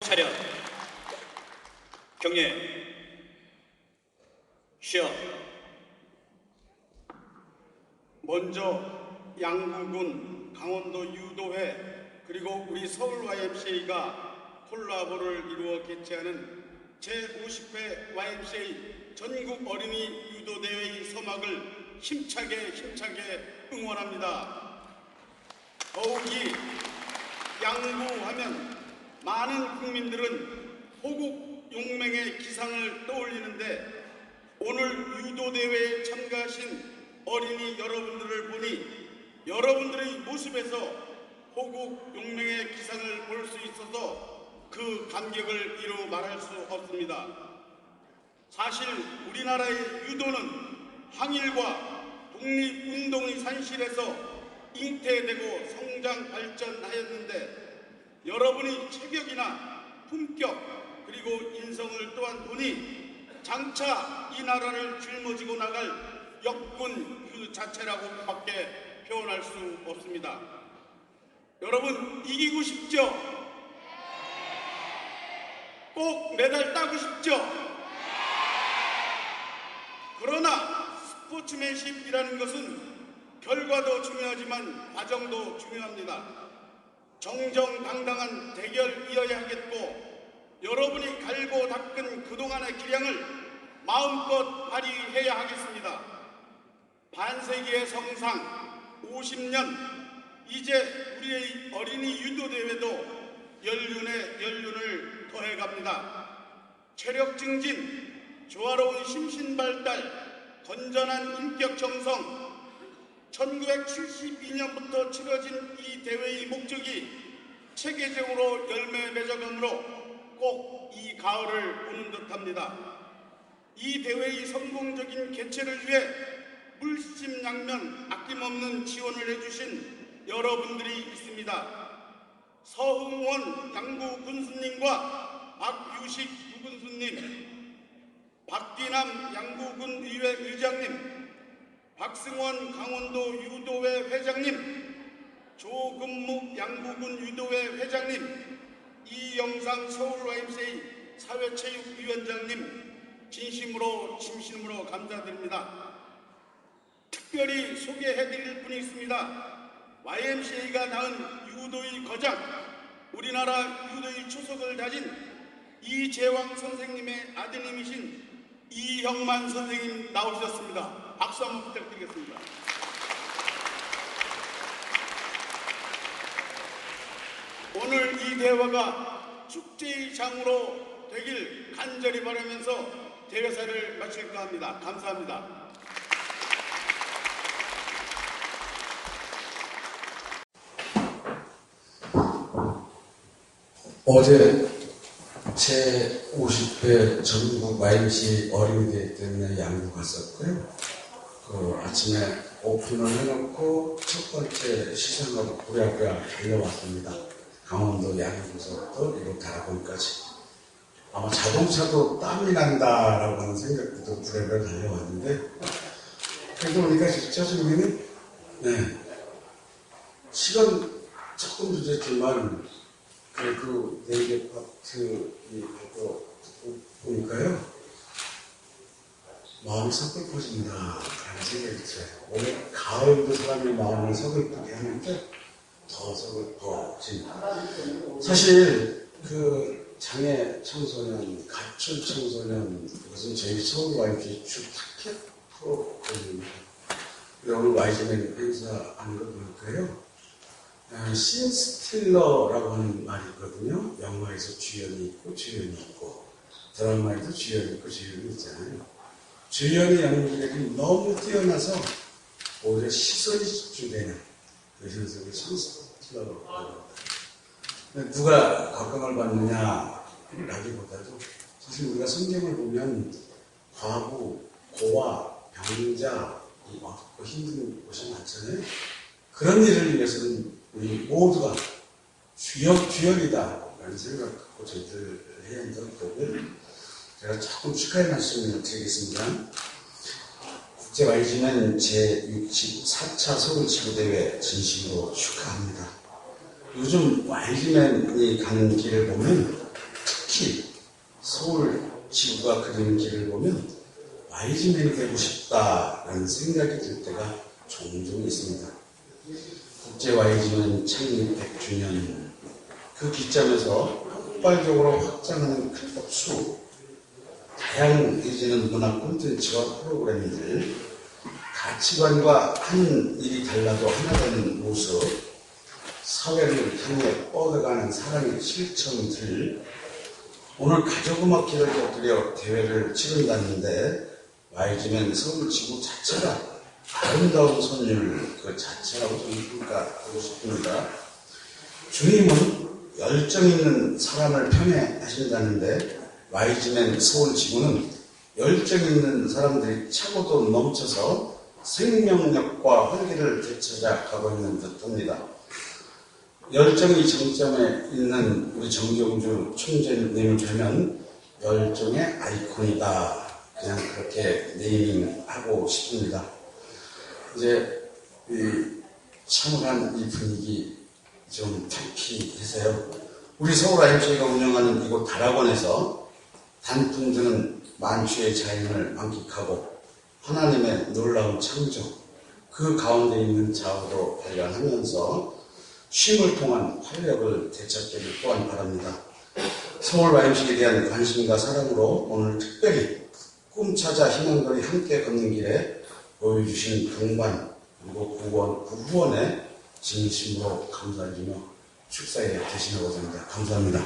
차렷. 경례. 쉬어. 먼저 양구군 강원도 유도회 그리고 우리 서울 YMCA가 콜라보를 이루어 개최하는 제50회 YMCA 전국 어린이 유도대회의 서막을 힘차게 힘차게 응원합니다. 더욱이 양구하면 많은 국민들은 호국 용맹의 기상을 떠올리는데 오늘 유도대회에 참가하신 어린이 여러분들을 보니 여러분들의 모습에서 호국 용맹의 기상을 볼 수 있어서 그 감격을 이루 말할 수 없습니다. 사실 우리나라의 유도는 항일과 독립운동의 산실에서 잉태되고 성장 발전하였는데 여러분의 체격이나 품격 그리고 인성을 또한 보니 장차 이 나라를 짊어지고 나갈 역군 그 자체라고밖에 표현할 수 없습니다. 여러분 이기고 싶죠? 꼭 메달 따고 싶죠? 그러나 스포츠맨십이라는 것은 결과도 중요하지만 과정도 중요합니다. 정정당당한 대결이어야 하겠고 여러분이 갈고 닦은 그동안의 기량을 마음껏 발휘해야 하겠습니다. 반세기의 성상 50년 이제 우리의 어린이 유도대회도 연륜에 연륜을 더해갑니다. 체력 증진, 조화로운 심신 발달, 건전한 인격 정성, 1972년부터 치러진 이 대회의 목적이 체계적으로 열매 맺어감으로 꼭 이 가을을 보는 듯합니다. 이 대회의 성공적인 개최를 위해 물심양면 아낌없는 지원을 해주신 여러분들이 있습니다. 서흥원 양구 군수님과 박유식 부군수님, 박기남 양구군 박승원 강원도 유도회 회장님, 조근묵 양구군 유도회 회장님, 이영상 서울 YMCA 사회체육위원장님 진심으로 진심으로 감사드립니다. 특별히 소개해드릴 분이 있습니다. YMCA가 낳은 유도의 거장, 우리나라 유도의 초석을 다진 이재왕 선생님의 아드님이신 이형만 선생님 나오셨습니다. 박수 한번 부탁드리겠습니다. 오늘 이 대화가 축제의 장으로 되길 간절히 바라면서 대회사를 마칠까 합니다. 감사합니다. 어제 제 50회 전국 YMC 어린이대회 때문에 양구 갔었고요. 그 아침에 오픈을 해놓고 첫 번째 시상으로 부랴부랴 달려왔습니다. 강원도 양구서부터 이곳 다락원까지. 아마 자동차도 땀이 난다라고 하는 들고 부랴부랴 달려왔는데 그래도 우리가 진짜 중에는 네, 시간 조금 늦었지만 그리고 네개 파트 이거 보니까요 마음이 서글퍼진다. 라는 생각이 들어요. 원래 가을도 사람의 마음을 서글프게 하는데 더 서글퍼진다. 사실 그 장애 청소년 가출 청소년 이것은 저희 서울 YG 주 타켓 프로그램입니다 오늘 YG맨 행사하는 거 보니까요. 아, 신스틸러라고 하는 말이 있거든요. 영화에서 주연이 있고 주연이 있고. 드라마에도 주연이 있고 주연이 있잖아요. 주연의 연기력이 너무 뛰어나서 오히려 시선이 집중되는 그 현상을 합니다. 누가 각광을 받느냐라기보다도 사실 우리가 성경을 보면 과부, 고아, 병자, 이 어렵고 힘든 곳이 많잖아요. 그런 일을 위해서는 우리 모두가 주역, 주역이다. 라는 생각을 갖고 저희들 해야 한다고 보고요. 제가 조금 축하의 말씀을 드리겠습니다. 국제왈지는 제64차 소굴치고대회 진심으로 축하합니다. 요즘 왈지맨이 가는 길을 보면 특히 서울 지구가 그리는 길을 보면 왈지맨이 되고 싶다라는 생각이 들 때가 종종 있습니다. 국제와이지는 창립 100주년 그 기점에서 폭발적으로 확장하는 큰 폭수 다양해지는 문화 콘텐츠와 프로그램들, 가치관과 하는 일이 달라도 하나 되는 모습, 사회를 향해 뻗어가는 사랑의 실천들, 오늘 가족음악회를 곁들여 대회를 치른다는데 YG맨 서울 지구 자체가 아름다운 선율 그 자체라고 저는 평가하고 싶습니다. 주님은 열정 있는 사람을 편에 하신다는데 YG맨 서울 지구는 열정 있는 사람들이 차고도 넘쳐서 생명력과 활기를 되찾아 가고 있는 듯합니다. 열정이 정점에 있는 우리 정경주 총재님을 뵈면 열정의 아이콘이다. 그냥 그렇게 네이밍하고 싶습니다. 이제 이 참혹한 이 분위기 좀 탈피해서요. 우리 서울 IMC가 운영하는 이곳 다락원에서 단풍 드는 만추의 자연을 만끽하고 하나님의 놀라운 창조 그 가운데 있는 자아로 발견하면서 쉼을 통한 활력을 되찾기를 또한 바랍니다. 서울 YMC에 대한 관심과 사랑으로 오늘 특별히 꿈찾아 희망거리 함께 걷는 길에 보여주신 동반 그리고 구원, 구후원에 진심으로 감사드리며 축사에 대신하고자 합니다. 감사합니다.